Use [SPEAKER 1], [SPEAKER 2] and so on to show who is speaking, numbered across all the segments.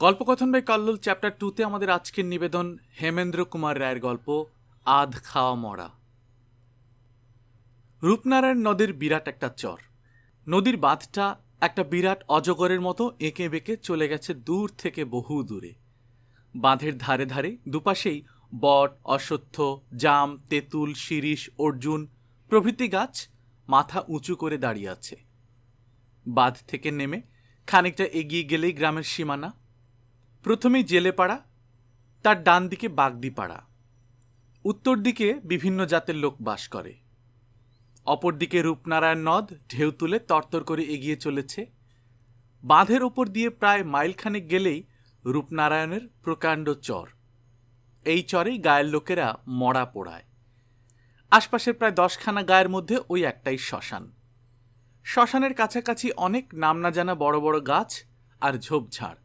[SPEAKER 1] গল্পকথন by Kallol chapter টুতে আমাদের আজকের নিবেদন হেমেন্দ্র কুমার রায়ের গল্প, আধ খাওয়া মরা। রূপনারায়ণ নদীর বিরাট একটা চর। নদীর বাঁধটা একটা বিরাট অজগরের মতো এঁকে বেঁকে চলে গেছে দূর থেকে বহু দূরে। বাঁধের ধারে ধারে দুপাশেই বট, অশ্বত্থ, জাম, তেঁতুল, শিরিষ, অর্জুন প্রভৃতি গাছ মাথা উঁচু করে দাঁড়িয়ে আছে। বাঁধ থেকে নেমে খানিকটা এগিয়ে গেলেই গ্রামের সীমানা প্রথমেই জেলেপাড়া তার ডান দিকে বাগদিপাড়া উত্তর দিকে বিভিন্ন জাতের লোক বাস করে। অপরদিকে রূপনারায়ণ নদ ঢেউ তুলে তরতর করে এগিয়ে চলেছে। বাঁধের ওপর দিয়ে প্রায় মাইলখানেক গেলেই রূপনারায়ণের প্রকাণ্ড চর। এই চরেই গায়ের লোকেরা মরা পোড়ায়। আশপাশের প্রায় দশখানা গায়ের মধ্যে ওই একটাই শ্মশান। শ্মশানের কাছাকাছি অনেক নাম না জানা বড় বড় গাছ আর ঝোপঝাড়।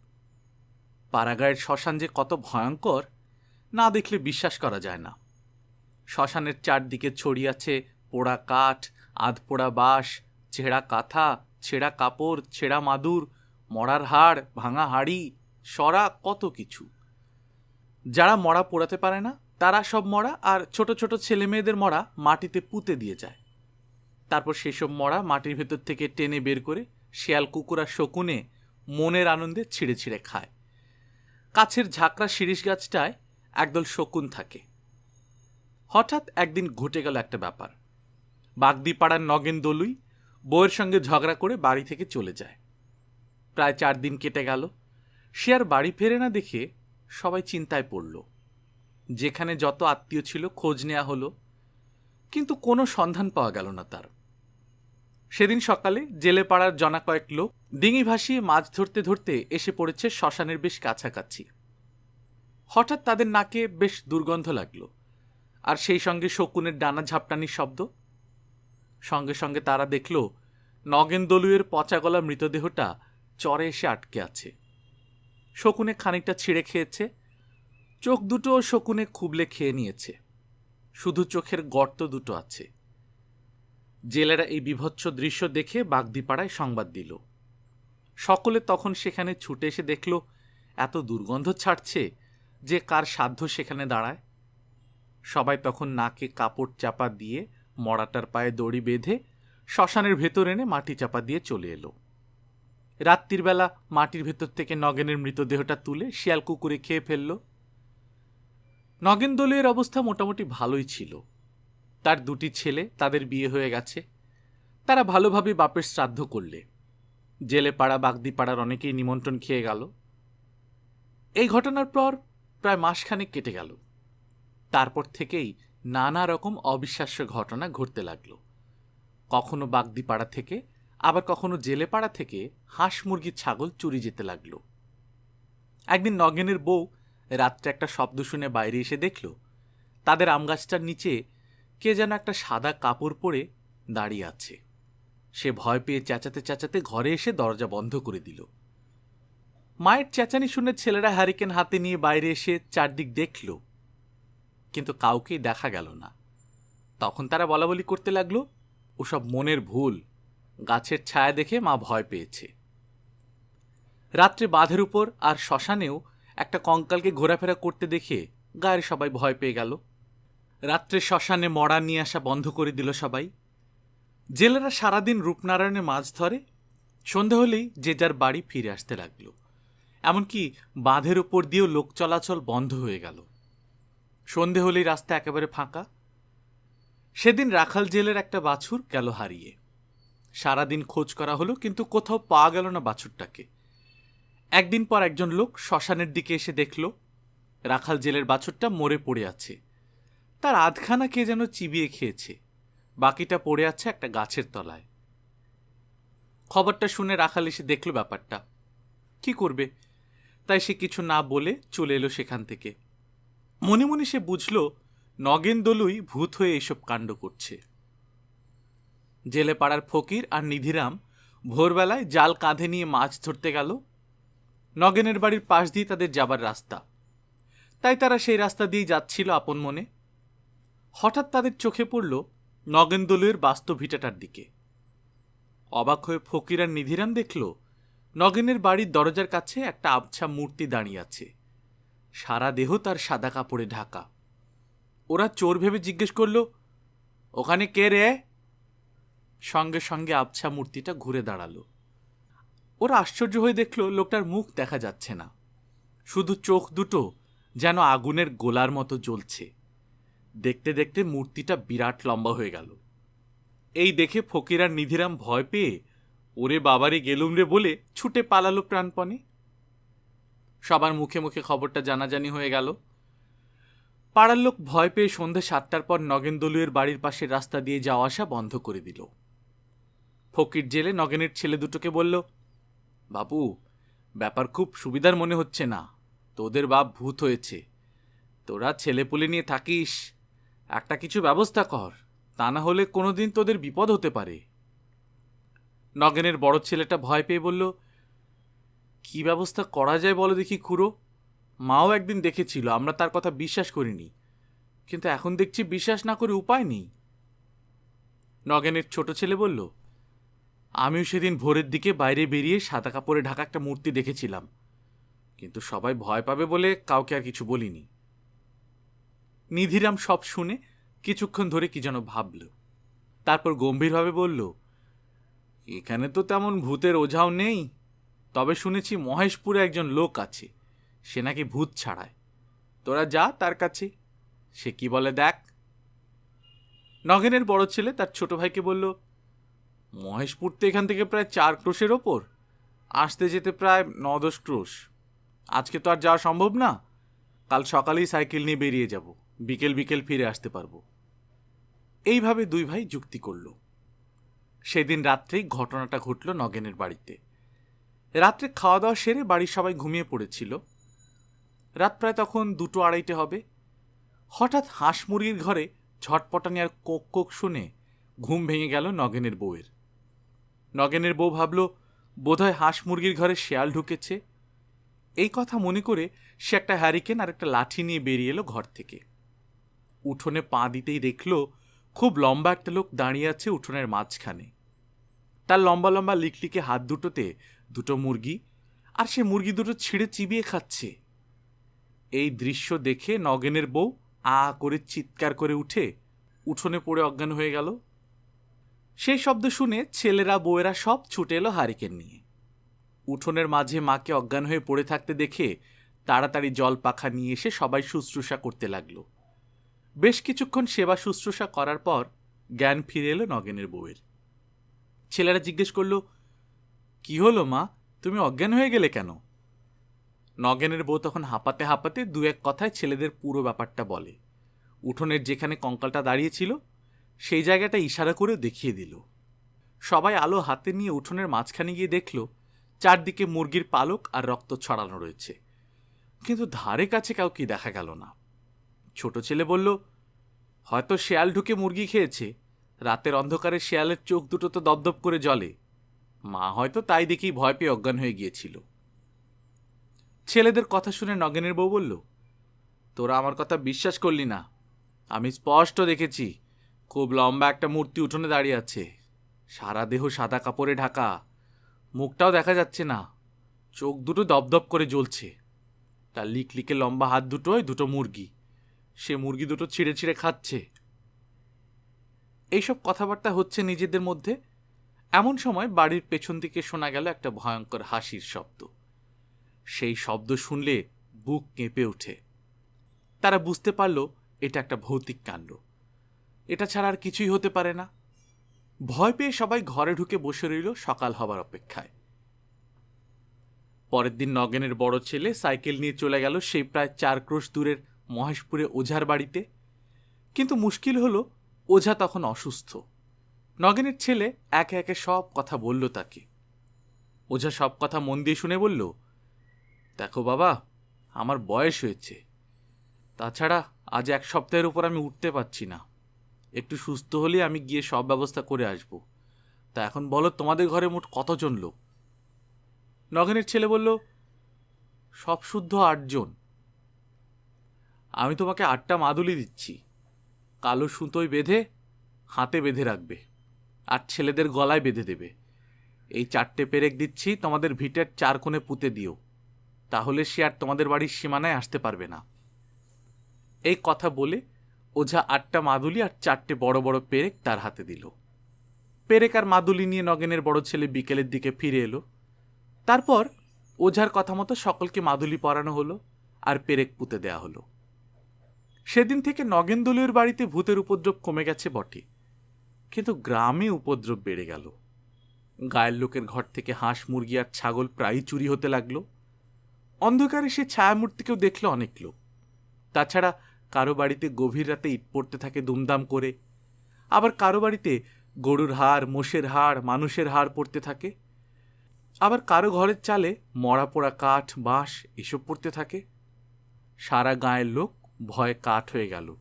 [SPEAKER 1] পাড়াগাঁয়ের শ্মশান যে কত ভয়ঙ্কর, না দেখলে বিশ্বাস করা যায় না। শ্মশানের চারদিকে ছড়িয়ে আছে পোড়া কাঠ, আধপোড়া বাঁশ, ছেঁড়া কাঁথা, ছেঁড়া কাপড়, ছেঁড়া মাদুর, মরার হাড়, ভাঙা হাড়ি, সরা কত কিছু। যারা মরা পোড়াতে পারে না, তারা সব মরা আর ছোট ছোট ছেলে মেয়েদের মরা মাটিতে পুঁতে দিয়ে যায়। তারপর সেসব মরা মাটির ভেতর থেকে টেনে বের করে, শিয়াল কুকুর শকুনে মনের আনন্দে ছিঁড়ে ছিঁড়ে খায়। কাছের ঝাঁকড়া শিরিষ গাছটায় একদল শকুন থাকে। হঠাৎ একদিন ঘটে গেল একটা ব্যাপার। বাগদিপাড়ার নগেন দলুই বউয়ের সঙ্গে ঝগড়া করে বাড়ি থেকে চলে যায়। প্রায় চার দিন কেটে গেল। সে আর বাড়ি ফেরে না দেখে সবাই চিন্তায় পড়ল। যেখানে যত আত্মীয় ছিল খোঁজ নেওয়া হলো। কিন্তু কোনো সন্ধান পাওয়া গেল না তার। সেদিন সকালে জেলে পাড়ার জনা কয়েক লোক ডিঙি ভাসিয়ে মাছ ধরতে ধরতে এসে পড়েছে শ্মশানের বেশ কাছাকাছি। হঠাৎ তাদের নাকে বেশ দুর্গন্ধ লাগল আর সেই সঙ্গে শকুনের ডানা ঝাপটানির শব্দ। সঙ্গে সঙ্গে তারা দেখল নগেন দলুয়ের পচা গলা মৃতদেহটা চরে এসে আটকে আছে। শকুনে খানিকটা ছিঁড়ে খেয়েছে, চোখ দুটো শকুনে খুবলে খেয়ে নিয়েছে। শুধু চোখের গর্ত দুটো আছে। জেলেরা এই বিভৎস দৃশ্য দেখে বাগদিপাড়ায় সংবাদ দিল। সকলে তখন সেখানে ছুটে এসে দেখল, এত দুর্গন্ধ ছাড়ছে যে কার সাধ্য সেখানে দাঁড়ায়। সবাই তখন নাকে কাপড় চাপা দিয়ে মড়াটার পায়ে দড়ি বেঁধে শ্মশানের ভেতর এনে মাটি চাপা দিয়ে চলে এলো। রাত্রির বেলা মাটির ভেতর থেকে নগেনের মৃতদেহটা তুলে শিয়াল কুকুরে খেয়ে ফেলল। নগেন দলের অবস্থা মোটামুটি ভালোই ছিল। তার দুটি ছেলে তাদের বিয়ে হয়ে গেছে। তারা ভালোভাবে বাপের শ্রাদ্ধ করলে। জেলে পাড়া, বাগদি পাড়ার অনেকেই নিমন্ত্রণ খেয়ে গেল। এই ঘটনার পর প্রায় মাসখানেক কেটে গেল। তারপর থেকেই নানা রকম অবিশ্বাস্য ঘটনা ঘটতে লাগল। কখনো বাগদি পাড়া থেকে, আবার কখনো জেলে পাড়া থেকে হাঁস মুরগি ছাগল চুরি যেতে লাগল। একদিন নগেনের বউ রাত্রে একটা শব্দ শুনে বাইরে এসে দেখল, তাদের আম গাছটার নিচে কে যেন একটা সাদা কাপড় পরে দাঁড়িয়ে আছে। সে ভয় পেয়ে চেঁচাতে চেঁচাতে ঘরে এসে দরজা বন্ধ করে দিল। মায়ের চেঁচানি শুনে ছেলেরা হ্যারিকেন হাতে নিয়ে বাইরে এসে চারদিক দেখল, কিন্তু কাউকেই দেখা গেল না। তখন তারা বলা বলি করতে লাগল, ওসব মনের ভুল, গাছের ছায়া দেখে মা ভয় পেয়েছে। রাত্রে বাঁধের উপর আর শ্মশানেও একটা কঙ্কালকে ঘোরাফেরা করতে দেখে গায়ের সবাই ভয় পেয়ে গেল। রাত্রে শ্মশানে মরা নিয়ে আসা বন্ধ করে দিল সবাই। জেলেরা সারাদিন রূপনারায়ণে মাছ ধরে। সন্ধে হলেই যে যার বাড়ি ফিরে আসতে লাগল। এমনকি বাঁধের উপর দিয়েও লোক চলাচল বন্ধ হয়ে গেল। সন্ধে হলেই রাস্তা একেবারে ফাঁকা। সেদিন রাখাল জেলের একটা বাছুর গেল হারিয়ে। সারাদিন খোঁজ করা হলো, কিন্তু কোথাও পাওয়া গেল না বাছুরটাকে। একদিন পর একজন লোক শ্মশানের দিকে এসে দেখল, রাখাল জেলের বাছুরটা মরে পড়ে আছে। তার আধখানা কে যেন চিবিয়ে খেয়েছে। বাকিটা পড়ে আছে একটা গাছের তলায়। খবরটা শুনে রাখাল এসে দেখল ব্যাপারটা। কি করবে? তাই সে কিছু না বলে চলে এলো সেখান থেকে। মনে মনে সে বুঝল নগেন দলুই ভূত হয়ে এসব কাণ্ড করছে। জেলে পাড়ার ফকির আর নিধিরাম ভোরবেলায় জাল কাঁধে নিয়ে মাছ ধরতে গেল। নগেনের বাড়ির পাশ দিয়ে তাদের যাবার রাস্তা। তাই তারা সেই রাস্তা দিয়ে যাচ্ছিল আপন মনে। হঠাৎ তাদের চোখে পড়ল নগেন দলুয়ের বাস্তব ভিটাটার দিকে। অবাক হয়ে ফকির আর নিধিরাম দেখল, নগেনের বাড়ির দরজার কাছে একটা আবছা মূর্তি দাঁড়িয়ে আছে। সারা দেহ তার সাদা কাপড়ে ঢাকা। ওরা চোর ভেবে জিজ্ঞেস করল, ওখানে কে রে? সঙ্গে সঙ্গে আবছা মূর্তিটা ঘুরে দাঁড়াল। ওরা আশ্চর্য হয়ে দেখল, লোকটার মুখ দেখা যাচ্ছে না। শুধু চোখ দুটো যেন আগুনের গোলার মতো জ্বলছে। দেখতে দেখতে মূর্তিটা বিরাট লম্বা হয়ে গেল। এই দেখে ফকির আর নিধিরাম ভয় পেয়ে, ওরে বাবারে, গেলুম রে বলে ছুটে পালালো প্রাণপণে। সবার মুখে মুখে খবরটা জানাজানি হয়ে গেল। পাড়ার লোক ভয় পেয়ে সন্ধে সাতটার পর নগেন দলুয়ের বাড়ির পাশের রাস্তা দিয়ে যাওয়া আসা বন্ধ করে দিল। ফকির জেলে নগেনের ছেলে দুটোকে বলল বাবু ব্যাপার খুব সুবিধার মনে হচ্ছে না। তোদের বাপ ভূত হয়েছে। তোরা ছেলেপুলে নিয়ে থাকিস। একটা কিছু ব্যবস্থা কর, তা না হলে কোনোদিন তোদের বিপদ হতে পারে। নগেনের বড় ছেলেটা ভয় পেয়ে বলল, কি ব্যবস্থা করা যায় বলো দেখি খুড়ো। মাও একদিন দেখেছিল, আমরা তার কথা বিশ্বাস করিনি। কিন্তু এখন দেখছি বিশ্বাস না করে উপায় নেই। নগেনের ছোট ছেলে বলল, আমিও সেদিন ভোরের দিকে বাইরে বেরিয়ে সাদা কাপড়ে ঢাকা একটা মূর্তি দেখেছিলাম। কিন্তু সবাই ভয় পাবে বলে কাউকে আর কিছু বলিনি। নিধিরাম সব শুনে কিছুক্ষণ ধরে কি যেন ভাবল। তারপর গম্ভীরভাবে বলল, এখানে তো তেমন ভূতের ওঝাও নেই। তবে শুনেছি মহেশপুরে একজন লোক আছে। সে নাকি ভূত ছাড়ায়। তোরা যা তার কাছে। সে কি বলে দেখ। নগেনের বড় ছেলে তার ছোট ভাইকে বলল, মহেশপুর তো এখান থেকে প্রায় চার ক্রোশের ওপর। আসতে যেতে প্রায় ন দশ ক্রোশ। আজকে তো আর যাওয়া সম্ভব না। কাল সকালেই সাইকেল নিয়ে বেরিয়ে যাব। বিকেল বিকেল ফিরে আসতে পারব। এইভাবে দুই ভাই যুক্তি করল। সেদিন রাত্রেই ঘটনাটা ঘটল নগেনের বাড়িতে। রাত্রে খাওয়া দাওয়া সেরে বাড়ির সবাই ঘুমিয়ে পড়েছিল। রাত প্রায় তখন দুটো আড়াইটে হবে। হঠাৎ হাঁস মুরগির ঘরে ঝটপটানি আর কোক কোক শুনে ঘুম ভেঙে গেল নগেনের বউয়ের। নগেনের বউ ভাবল, বোধহয় হাঁস মুরগির ঘরে শেয়াল ঢুকেছে। এই কথা মনে করে সে একটা হ্যারিকেন আর একটা লাঠি নিয়ে বেরিয়ে এলো ঘর থেকে। উঠোনে পা দিতেই দেখল, খুব লম্বা একটা লোক দাঁড়িয়ে আছে উঠোনের মাঝখানে। তার লম্বা লম্বা লিকলিকে হাত দুটোতে দুটো মুরগি আর সে মুরগি দুটো ছিঁড়ে চিবিয়ে খাচ্ছে। এই দৃশ্য দেখে নগেনের বউ আ করে চিৎকার করে উঠে উঠোনে পড়ে অজ্ঞান হয়ে গেল। সেই শব্দ শুনে ছেলেরা, বউয়েরা সব ছুটে এলো হারিকেন নিয়ে। উঠোনের মাঝে মাকে অজ্ঞান হয়ে পড়ে থাকতে দেখে তাড়াতাড়ি জল পাখা নিয়ে এসে সবাই শুশ্রূষা করতে লাগল। বেশ কিছুক্ষণ সেবা শুশ্রূষা করার পর জ্ঞান ফিরে এলো নগেনের বউয়ের। ছেলেরা জিজ্ঞেস করল, কি হলো মা? তুমি অজ্ঞান হয়ে গেলে কেন? নগেনের বউ তখন হাঁপাতে হাঁপাতে দু এক কথায় ছেলেদের পুরো ব্যাপারটা বলে। উঠোনের যেখানে কঙ্কালটা দাঁড়িয়েছিল, সেই জায়গাটা ইশারা করে দেখিয়ে দিল। সবাই আলো হাতে নিয়ে উঠোনের মাঝখানে গিয়ে দেখল, চারদিকে মুরগির পালক আর রক্ত ছড়ানো রয়েছে। কিন্তু ধারে কাছে কাউকে দেখা গেল না। ছোট ছেলে বলল, হয়তো শেয়াল ঢুকে মুরগি খেয়েছে। রাতের অন্ধকারে শেয়ালের চোখ দুটো তো দপদপ করে জলে মা হয়তো তাই দেখেই ভয় পেয়ে অজ্ঞান হয়ে গিয়েছিল। ছেলেদের কথা শুনে নগেনের বউ বলল, তোরা আমার কথা বিশ্বাস করলি না। আমি স্পষ্ট দেখেছি, খুব লম্বা একটা মূর্তি উঠোনে দাঁড়িয়ে আছে। সারা দেহ সাদা কাপড়ে ঢাকা। মুখটাও দেখা যাচ্ছে না। চোখ দুটো দপদপ করে জ্বলছে। তার লিকলিকে লম্বা হাত দুটোয় দুটো মুরগি। সে মুরগি দুটো ছিঁড়ে ছিঁড়ে খাচ্ছে। এইসব কথাবার্তা হচ্ছে নিজেদের মধ্যে। এমন সময় বাড়ির পেছন দিকে শোনা গেল একটা ভয়ঙ্কর হাসির শব্দ। সেই শব্দ শুনলে বুক কেঁপে ওঠে। তারা বুঝতে পারল এটা একটা ভৌতিক কাণ্ড। এটা ছাড়া আর কিছুই হতে পারে না। ভয় পেয়ে সবাই ঘরে ঢুকে বসে রইল সকাল হবার অপেক্ষায়। পরের দিন নগেনের বড় ছেলে সাইকেল নিয়ে চলে গেল সেই প্রায় চার ক্রোশ দূরের মহেশপুরে ওঝার বাড়িতে। কিন্তু মুশকিল হলো, ওঝা তখন অসুস্থ। নগেনের ছেলে একে একে সব কথা বলল তাকে। ওঝা সব কথা মন দিয়ে শুনে বলল, দেখো বাবা, আমার বয়স হয়েছে। তাছাড়া আজ এক সপ্তাহের উপর আমি উঠতে পারছি না। একটু সুস্থ হলে আমি গিয়ে সব ব্যবস্থা করে আসব। তা এখন বলো, তোমাদের ঘরে মোট কতজন লোক? নগেনের ছেলে বলল, সব শুদ্ধ আটজন। আমি তোমাকে আটটা মাদুলি দিচ্ছি। কালো সুতোয় বেঁধে হাতে বেঁধে রাখবে। আর ছেলেদের গলায় বেঁধে দেবে। এই চারটে পেরেক দিচ্ছি, তোমাদের ভিটের চার কোণে পুঁতে দিও। তাহলে সে আর তোমাদের বাড়ির সীমানায় আসতে পারবে না। এই কথা বলে ওঝা আটটা মাদুলি আর চারটে বড় বড় পেরেক তার হাতে দিল। পেরেক আর মাদুলি নিয়ে নগেনের বড় ছেলে বিকেলের দিকে ফিরে এলো। তারপর ওঝার কথা মতো সকলকে মাদুলি পরানো হলো আর পেরেক পুঁতে দেয়া হলো। সেদিন থেকে নগেন দলীয় বাড়িতে ভূতের উপদ্রব কমে গেছে বটে। কিন্তু গ্রামে উপদ্রব বেড়ে গেল। গায়ের লোকের ঘর থেকে হাঁস, মুরগি আর ছাগল প্রায়ই চুরি হতে লাগল। অন্ধকারে সে ছায়ামূর্তিকেও দেখল অনেক লোক। তাছাড়া কারও বাড়িতে গভীর রাতে ইট পড়তে থাকে দুমদাম করে। আবার কারও বাড়িতে গরুর হাড়, মোষের হাড়, মানুষের হাড় পড়তে থাকে। আবার কারও ঘরের চালে মরা পোড়া কাঠ, বাঁশ এসব পড়তে থাকে। সারা গায়ের লোক ভয়ে কাঠ হয়ে গেল।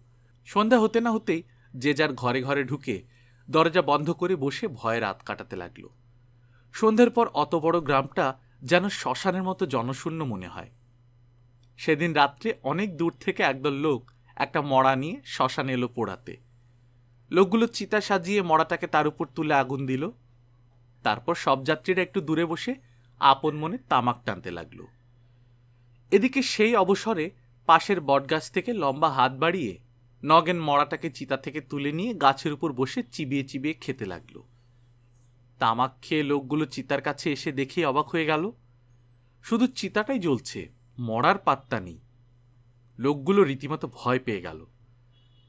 [SPEAKER 1] সন্ধ্যা হতে না হতেই যে যার ঘরে ঘরে ঢুকে দরজা বন্ধ করে বসে ভয়ে রাত কাটাতে লাগল। সন্ধ্যের পর অত বড় গ্রামটা যেন শ্মশানের মতো জনশূন্য মনে হয়। সেদিন রাত্রে অনেক দূর থেকে একদল লোক একটা মড়া নিয়ে শ্মশানে এলো পোড়াতে। লোকগুলো চিতা সাজিয়ে মড়াটাকে তার উপর তুলে আগুন দিল। তারপর সব যাত্রীরা একটু দূরে বসে আপন মনে তামাক টানতে লাগল। এদিকে সেই অবসরে পাশের বটগাছ থেকে লম্বা হাত বাড়িয়ে নগেন মড়াটাকে চিতা থেকে তুলে নিয়ে গাছের উপর বসে চিবিয়ে চিবিয়ে খেতে লাগল। তামাক খেয়ে লোকগুলো চিতার কাছে এসে দেখে অবাক হয়ে গেল। শুধু চিতাটাই জ্বলছে মরার পাত্তা নেই। লোকগুলো রীতিমতো ভয় পেয়ে গেল।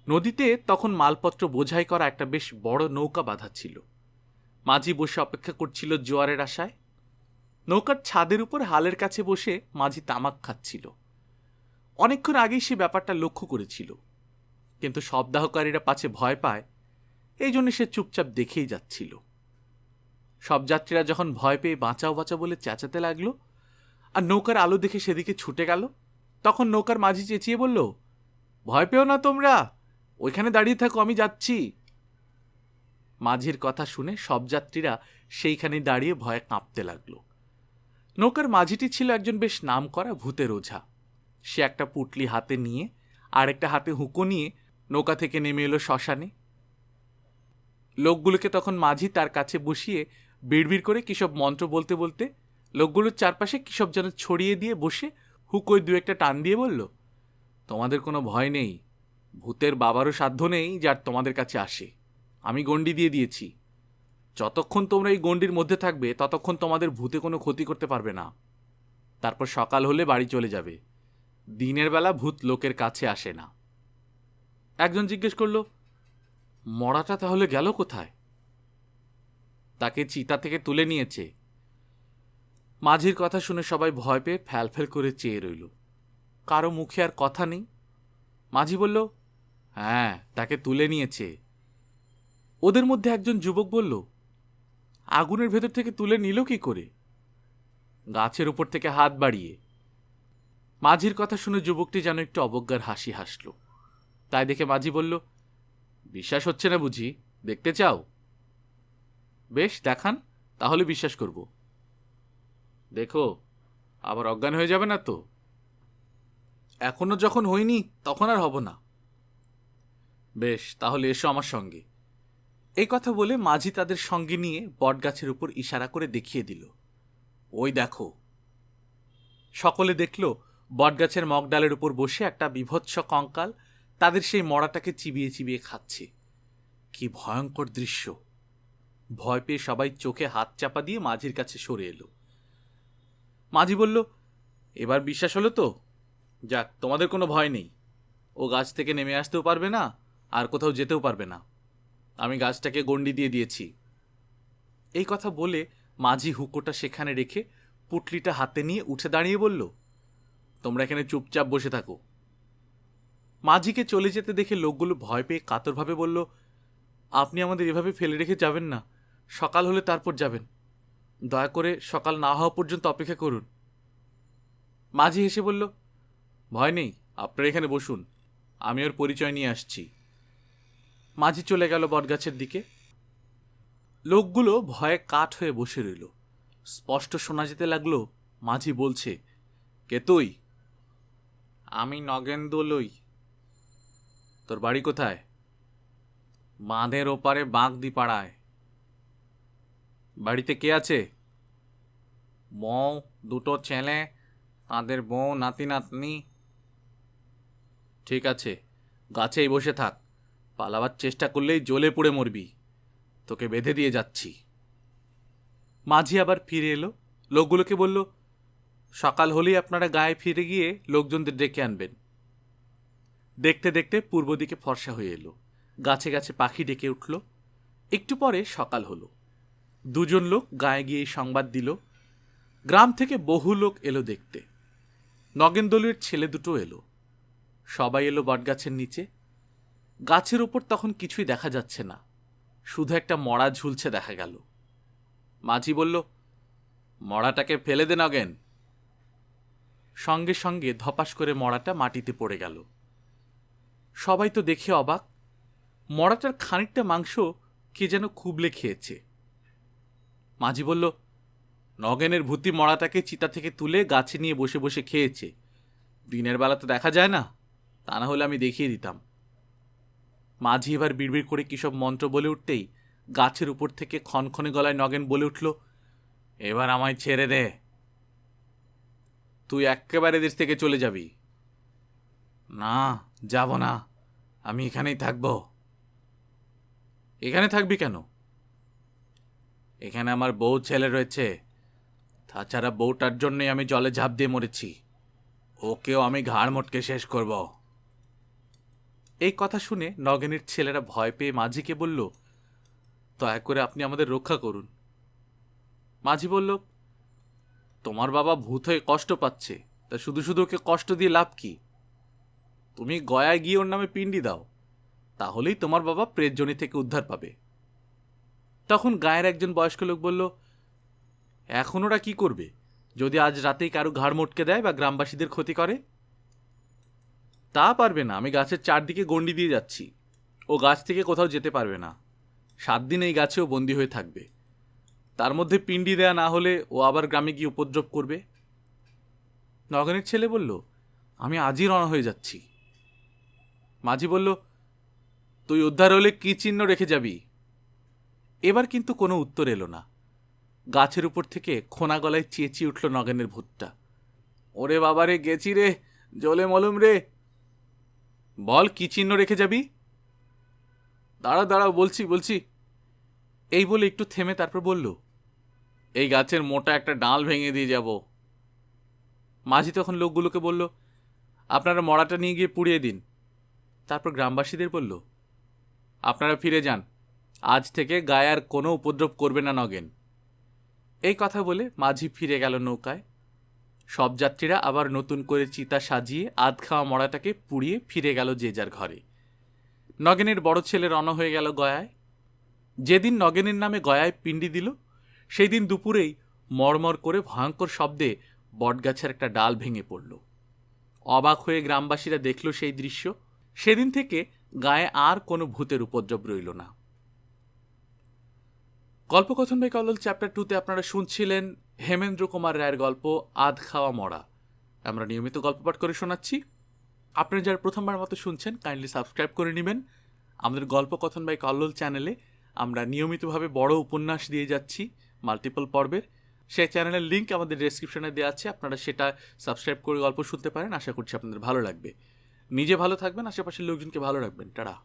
[SPEAKER 1] নদীতে তখন মালপত্র বোঝাই করা একটা বেশ বড় নৌকা বাঁধা ছিল। মাঝি বসে অপেক্ষা করছিল জোয়ারের আশায়। নৌকার ছাদের উপর হালের কাছে বসে মাঝি তামাক খাচ্ছিল। অনেকক্ষণ আগেই সে ব্যাপারটা লক্ষ্য করেছিল। কিন্তু শবদাহকারীরা পাছে ভয় পায়, এই জন্য সে চুপচাপ দেখেই যাচ্ছিল। সব যাত্রীরা যখন ভয় পেয়ে বাঁচাও বাঁচা বলে চেঁচাতে লাগল আর নৌকার আলো দেখে সেদিকে ছুটে গেল, তখন নৌকার মাঝি চেঁচিয়ে বলল, ভয় পেও না তোমরা, ওইখানে দাঁড়িয়ে থাকো, আমি যাচ্ছি। মাঝির কথা শুনে সব যাত্রীরা সেইখানে দাঁড়িয়ে ভয়ে কাঁপতে লাগল। নৌকার মাঝিটি ছিল একজন বেশ নাম করা ভূতের ওঝা। সে একটা পুটলি হাতে নিয়ে আর একটা হাতে হুঁকো নিয়ে নৌকা থেকে নেমে এলো শ্মশানে। লোকগুলোকে তখন মাঝি তার কাছে বসিয়ে বিড়বিড় করে কিসব মন্ত্র বলতে বলতে লোকগুলোর চারপাশে কিসব যেন ছড়িয়ে দিয়ে বসে হুকোয় দু একটা টান দিয়ে বলল, তোমাদের কোনো ভয় নেই। ভূতের বাবারও সাধ্য নেই যার তোমাদের কাছে আসে। আমি গণ্ডি দিয়ে দিয়েছি। যতক্ষণ তোমরা এই গণ্ডির মধ্যে থাকবে, ততক্ষণ তোমাদের ভূতে কোনো ক্ষতি করতে পারবে না। তারপর সকাল হলে বাড়ি চলে যাবে। দিনের বেলা ভূত লোকের কাছে আসে না। একজন জিজ্ঞেস করল, মরাটা তাহলে গেল কোথায়? তাকে চিতা থেকে তুলে নিয়েছে। মাঝির কথা শুনে সবাই ভয় পেয়ে ফ্যালফেল করে চেয়ে রইল। কারও মুখে আর কথা নেই। মাঝি বলল হ্যাঁ তাকে তুলে নিয়েছে। ওদের মধ্যে একজন যুবক বলল, আগুনের ভেতর থেকে তুলে নিল কি করে? গাছের উপর থেকে হাত বাড়িয়ে মাঝির কথা শুনে যুবকটি যেন একটু অবজ্ঞার হাসি হাসল। তাই দেখে মাঝি বলল, বিশ্বাস হচ্ছে না বুঝি, দেখতে চাও? বেশ, দেখান, তাহলে বিশ্বাস করব। দেখো, আবার অজ্ঞান হয়ে যাবে না তো? এখনও যখন হইনি, তখন আর হব না। বেশ, তাহলে এসো আমার সঙ্গে। এই কথা বলে মাঝি তাদের সঙ্গে নিয়ে বটগাছের উপর ইশারা করে দেখিয়ে দিল। ওই দেখো। সকলে দেখল বটগাছের মগডালের উপর বসে একটা বিভৎস কঙ্কাল, তাদের সেই মড়াটাকে চিবিয়ে চিবিয়ে খাচ্ছে। কি ভয়ঙ্কর দৃশ্য। ভয় পেয়ে সবাই চোখে হাত চাপা দিয়ে মাঝির কাছে সরে এলো। মাঝি বলল, এবার বিশ্বাস হলো তো? যাক, তোমাদের কোনো ভয় নেই। ও গাছ থেকে নেমে আসতেও পারবে না, আর কোথাও যেতেও পারবে না। আমি গাছটাকে গণ্ডি দিয়ে দিয়েছি। এই কথা বলে মাঝি হুকোটা সেখানে রেখে পুটলিটা হাতে নিয়ে উঠে দাঁড়িয়ে বলল তোমরা এখানে চুপচাপ বসে থাকো। মাঝিকে চলে যেতে দেখে লোকগুলো ভয় পেয়ে কাতরভাবে বলল, আপনি আমাদের এভাবে ফেলে রেখে যাবেন না। সকাল হলে তারপর যাবেন। দয়া করে সকাল না হওয়া পর্যন্ত অপেক্ষা করুন। মাঝি হেসে বলল, ভয় নেই, আপনারা এখানে বসুন। আমি ওর পরিচয় নিয়ে আসছি। মাঝি চলে গেল বটগাছের দিকে। লোকগুলো ভয়ে কাঠ হয়ে বসে রইল। স্পষ্ট শোনা যেতে লাগল, মাঝি বলছে, কে তুই? আমি নগেন্দ্র লই তোর বাড়ি কোথায়? বাঁধের ওপারে বাঁকদি পাড়ায় বাড়িতে কে আছে? বউ দুটো ছেলে, তাদের বউ, নাতি, নাতনি। ঠিক আছে, গাছেই বসে থাক। পালাবার চেষ্টা করলেই জ্বলে পুড়ে মরবি। তোকে বেঁধে দিয়ে যাচ্ছি। মাঝি আবার ফিরে এলো। লোকগুলোকে বলল সকাল হলেই আপনারা গায়ে ফিরে গিয়ে লোকজনদের ডেকে আনবেন। দেখতে দেখতে পূর্ব দিকে ফর্সা হয়ে এলো। গাছে গাছে পাখি ডেকে উঠল। একটু পরে সকাল হলো। দুজন লোক গায়ে গিয়ে সংবাদ দিল। গ্রাম থেকে বহু লোক এলো দেখতে। নগেনদলের ছেলে দুটো এলো। সবাই এলো বটগাছের নিচে। গাছের ওপর তখন কিছুই দেখা যাচ্ছে না। শুধু একটা মড়া ঝুলছে দেখা গেল। মাঝি বলল, মড়াটাকে ফেলে দে নগেন। সঙ্গে সঙ্গে ধপাস করে মড়াটা মাটিতে পড়ে গেল। সবাই তো দেখে অবাক, মড়াটার খানিকটা মাংস কে যেন খুবলে খেয়েছে। মাঝি বলল, নগেনের ভূতি মড়াটাকে চিতা থেকে তুলে গাছে নিয়ে বসে বসে খেয়েছে। দিনের বেলা তো দেখা যায় না, তা না হলে আমি দেখিয়ে দিতাম। মাঝি এবার বিড়বিড় করে কিসব মন্ত্র বলে উঠতেই গাছের উপর থেকে ক্ষণক্ষণে গলায় নগেন বলে উঠল, এবার আমায় ছেড়ে দে। তুই একেবারে দেশ থেকে চলে যাবি। না, যাব না। আমি এখানেই থাকব। এখানে থাকবি কেন? এখানে আমার বউ ছেলে রয়েছে। তাছাড়া বউটার জন্যই আমি জলে ঝাঁপ দিয়ে মরেছি। ওকেও আমি ঘাড় মোটকে শেষ করব। এই কথা শুনে নগেনের ছেলেরা ভয় পেয়ে মাঝিকে বলল, দয়া করে আপনি আমাদের রক্ষা করুন। মাঝি বলল তোমার বাবা ভূত হয়ে কষ্ট পাচ্ছে, তা শুধু শুধু ওকে কষ্ট দিয়ে লাভ কি? তুমি গয়ায় গিয়ে ওর নামে পিণ্ডি দাও, তাহলেই তোমার বাবা প্রেতজনি থেকে উদ্ধার পাবে। তখন গায়ের একজন বয়স্ক লোক বলল, এখন ওরা কি করবে? যদি আজ রাতেই কারও ঘাড় মোটকে দেয় বা গ্রামবাসীদের ক্ষতি করে? তা পারবে না, আমি গাছের চারদিকে গণ্ডি দিয়ে যাচ্ছি। ও গাছ থেকে কোথাও যেতে পারবে না। সাত দিন এই গাছেও বন্দি হয়ে থাকবে। তার মধ্যে পিণ্ডি দেয়া না হলে ও আবার গ্রামে গিয়ে উপদ্রব করবে? নগেনের ছেলে বলল, আমি আজই রওনা হয়ে যাচ্ছি। মাঝি বলল, তুই উদ্ধার হলে কি চিহ্ন রেখে যাবি? এবার কিন্তু কোনো উত্তর এলো না। গাছের উপর থেকে খোনা গলায় চেঁচিয়ে উঠল নগেনের ভূতটা। ওরে বাবারে, গেছি রে, জলে মলম রে। বল, কি চিহ্ন রেখে যাবি? দাঁড়া, দাঁড়াও, বলছি বলছি। এই বলে একটু থেমে তারপর বলল এই গাছের মোটা একটা ডাল ভেঙে দিয়ে যাব। মাঝি তখন লোকগুলোকে বলল, আপনারা মড়াটা নিয়ে গিয়ে পুড়িয়ে দিন। তারপর গ্রামবাসীদের বলল, আপনারা ফিরে যান। আজ থেকে গায়ে আর কোনো উপদ্রব করবে না নগেন। এই কথা বলে মাঝি ফিরে গেল নৌকায়। সব যাত্রীরা আবার নতুন করে চিতা সাজিয়ে আধ খাওয়া মড়াটাকে পুড়িয়ে ফিরে গেল যে যার ঘরে। নগেনের বড় ছেলে রণ হয়ে গেল গয়ায়। যেদিন নগেনের নামে গয়ায় পিণ্ডি দিল সেই দিন দুপুরেই মরমর করে ভয়ঙ্কর শব্দে বটগাছের একটা ডাল ভেঙে পড়ল। অবাক হয়ে গ্রামবাসীরা দেখল সেই দৃশ্য। সেদিন থেকে গায়ে আর কোনো ভূতের উপদ্রব রইল না। গল্পকথন বাই কল্লোল চ্যাপ্টার টুতে আপনারা শুনছিলেন হেমেন্দ্র কুমার রায়ের গল্প আধ খাওয়া মরা। আমরা নিয়মিত গল্প পাঠ করে শোনাচ্ছি। আপনারা যারা প্রথমবার মতো শুনছেন কাইন্ডলি সাবস্ক্রাইব করে নেবেন। আমাদের গল্পকথন বাই কল্লোল চ্যানেলে আমরা নিয়মিতভাবে বড় উপন্যাস দিয়ে যাচ্ছি। মাল্টিপল পর্বের। সেই চ্যানেলের লিঙ্ক আমাদের ডেসক্রিপশনে দেওয়া আছে, আপনারা সেটা সাবস্ক্রাইব করে গল্প শুনতে পারেন। আশা করছি আপনাদের ভালো লাগবে। নিজে ভালো থাকবেন, আশেপাশের লোকজনকে ভালো রাখবেন। টাটা।